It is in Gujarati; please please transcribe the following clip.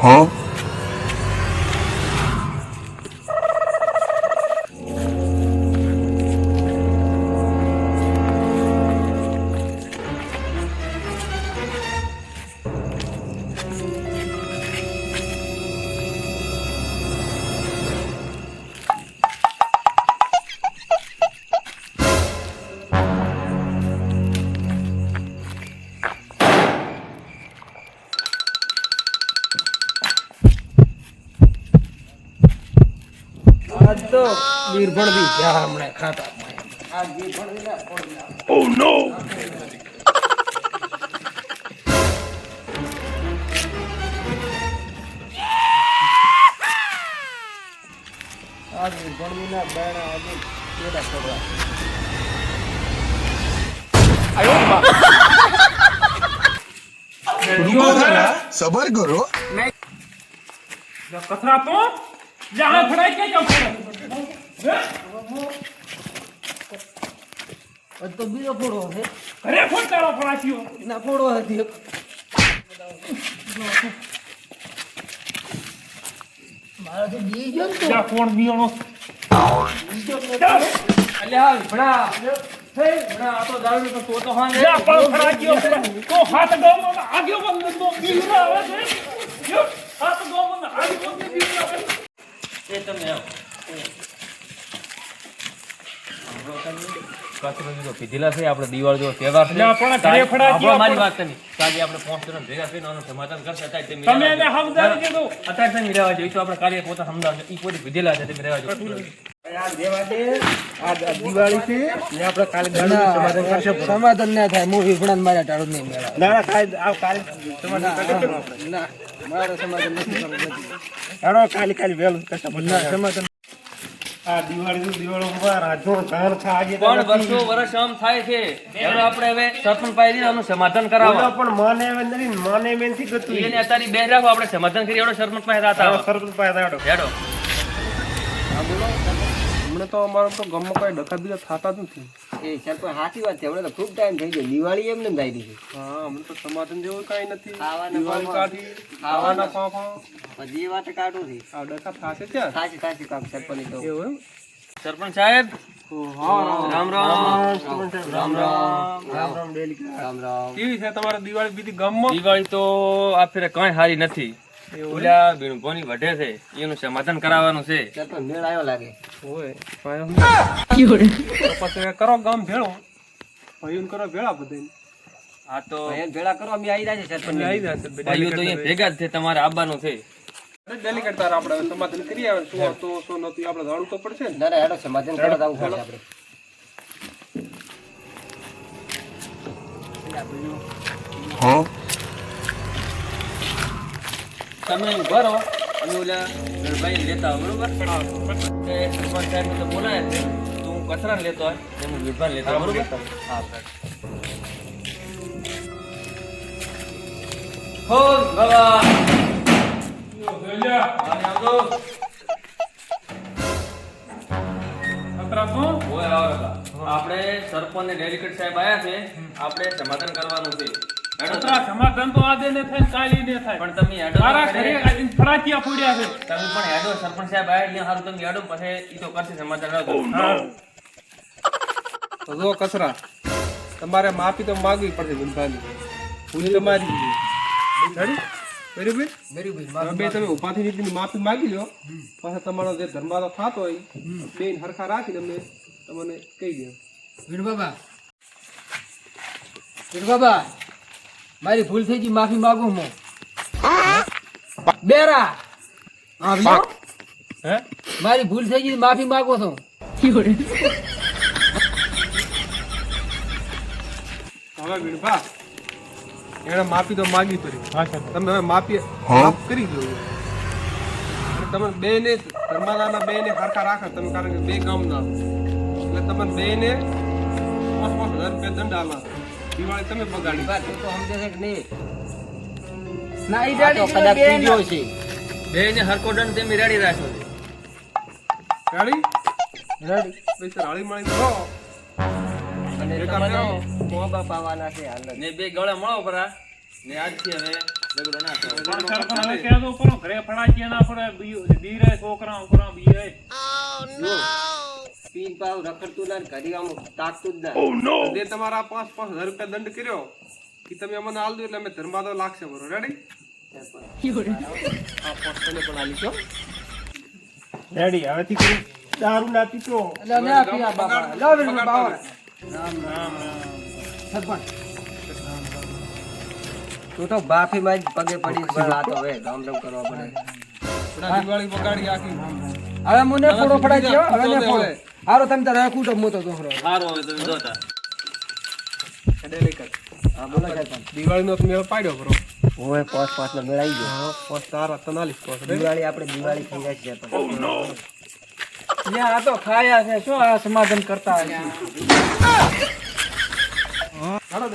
啊？આજ તો નિર્ભળ બી ગયા હમણાં ખાતા. ઓ નો બી ના કોઈ ના. આ બીરભણ બી ના બાયણા આજે કેડા કરવા. સબર કરો. કથરા તો? જહાં ફડાઈ કે જાવ આજ તો બીજો ફોડો છે. ઘરે ફોન તારો ફડાચ્યો ના ફોડો હતી એક. મારાથી બી ગયો ને તો. જા કોણ બીણો અલ્યા ભણા. આ તો તો તો તો તો હાથ ગોમાં આગળ તો આવે છે યો, હાથ ગોમાં આગળ બંધ બીણો આવે છે. એ તમે આવો કચરો બીજો પીધેલા છે આપણે દિવાળી જેવો તહેવાર છે અલ્યા, પણ ઘરે મારી વાત કરી આજે આપણે પાંચ જણ ભેગા થઈને આનું સમાધાન કરશે અત્યારે તમે તમે એને સમજાવી દીધું અત્યારે તમે રહેવા દો. તો આપણે કાર્ય પોતા સમજાવશે ઈ પોતે પીધેલા છે તમે રહેવા દો. આ દેવા દે આ આ દિવાળી છે ને આપણે કાલે ગણું સમાધાન ના થાય હું વિભણાને મારા ટાળો નહીં ના કાલે સમાધાન મારા સમાધાન નથી કાલે કાલે વેલું સમાધાન આ દિવાળી દિવાળી રાજો રાજનો થાય પણ વર્ષો વર્ષ આમ થાય છે. હવે આપણે હવે સરપંચ પાસે આનું સમાધાન કરાવવા. પણ માને હવે નથી મને મેં થી ગતું. એને અત્યારે બે રાખો આપણે સમાધાન કરી એવડો સરપંચ પાસે આવો. સરપંચ પાસે હેડો. હેડો હમણાં તો અમારો તો ગામમાં કોઈ ડખા બીજા થતા જ નથી. એ સરપંચ સાચી વાત છે. હમણાં તો ખૂબ ટાઈમ થઈ ગયો. દિવાળી એમને થઈ ગઈ હા અમને તો સમાધાન જેવું કઈ નથી. ખાવાના દિવાળી કાઢી ખાવાના ફાફા બધી વાત કાઢું છે. આ ડખા થાશે છે સાચી સાચી કામ સરપંચ તો. એવું સરપંચ સાહેબ? રામ રામ. રામ રામ. રામ રામ. ડેલી રામ રામ. કેવી છે તમારે દિવાળી બીજી ગામમાં દિવાળી તો આ ફેરે કઈ સારી નથી. ઓલા બીણભોની વઢે છે. એનું સમાધાન કરાવવાનું છે. સરપંચ મેળ આવ્યો લાગે. હોય પછી કરો ગામ ભેળો. ભાઈઓને કરો ભેળા બધા હા તો ભેળા કરો અમે આવી જાય છે સરપંચ આવી જશે ભાઈઓ તો અહીંયા ભેગા જ છે તમારે આવવાનું છે. ડેલિકેટ તાર આપણે સમાધાન કરી આવે શું હતો શું નતું આપણે જાણવું તો પડશે ને. ના હેડો સમાધાન કરવા જવું પડશે આપણે. તમે ઊભા રહો. અમે ઓલા ગણભાઈ લેતા આવો, બરોબર? સરપંચ સાહેબ તો બોલાય છે. તો હું કચરા લેતો હોય ને હું વિભાન લેતા બરોબર? હા. હો બાબા. આવજો. આપણે સરપંચ ને ડેલિકેટ સાહેબ આયા છે. આપણે સમાધાન કરવાનું છે. હેડો. સમાધાન તો આજે ને થાય કાલે ને થાય. પણ તમે હેડો મારા ઘરે આવીને ફડાકિયા ફોડ્યા છે. તમે પણ હેડો સરપંચ સાહેબ આયા એટલે સારું તમે હેડો પછી ઈ તો કરશે સમાધાન રાખો તો જો કચરા તમારે માફી તો માગવી પડશે ગુંભાની ભૂલ તમારી છે. બરાબર? બે તમે ઉભાથી નીકળીને માફી માગી લો. પાછા તમારો જે ધર્માદો થતો હોય બે હરખા રાખીને અમે તમને કહી દે. વીર બાબા વીર બાબા મારી ભૂલ થઈ ગઈ માફી માંગુ હું. બેરા. હા? હે? મારી ભૂલ થઈ ગઈ માફી માંગો છો. હવે વીણભા એને માફી તો માગી પડી. તમે હવે માફી માફ કરી દો. તમે બે ને ધર્માદાના બે ને હરખા રાખો તમે કારણ કે બે ગામ ના એટલે તમે બે ને પાંચ પાંચ હજાર રૂપિયા દંડ આલા દિવાળી તમે બગાડી વાત તો સમજે છે કે નહીં? ના ઈ આ કદાચ પીડ્યો છે. બે ને હરકો દંડ તમે રાખો ગાડી રેડી? પૈસા હાળી મળી રહો. અને તમને મો બાપ આવવાના છે હાલ ને બે ગળા મળો પરા. ને આજથી હવે ઝઘડો ના થાય હવે ઘરે ના બી- બીરે છોકરા છોકરા બીરે. જો, પીન પાવ રખડતું ના ઘડી આમ તાકતું જ ના જે તમારા પાંચ પાંચ હજાર રૂપિયા દંડ કર્યો કે તમે અમને હાલ દો એટલે અમે ધર્માદો લાગશે બરો રેડી રેડી હવેથી કોઈ દારૂ ના પીતો. તું તો બાફી માં પગે પડી પણ આ તો હવે ગામ રમ કરવા પડે. દિવાળી બગાડી આખી. હવે મને ફોડો ફડાઈ ગયો હવે ને ફોડો. હારો તમે તારા કુટો મોટો છોકરો હારો. હવે તમે જોતા. દિવાળીનો તમે પાડ્યો બરો ઓય પોસ પોસ નો મેળ આવી ગયો પોસ તારા તનાલીસ પોસ દિવાળી આપણે દિવાળી થઈ જાય છે oh, આ તો ખાયા છે શું આ સમાધાન કરતા હાલો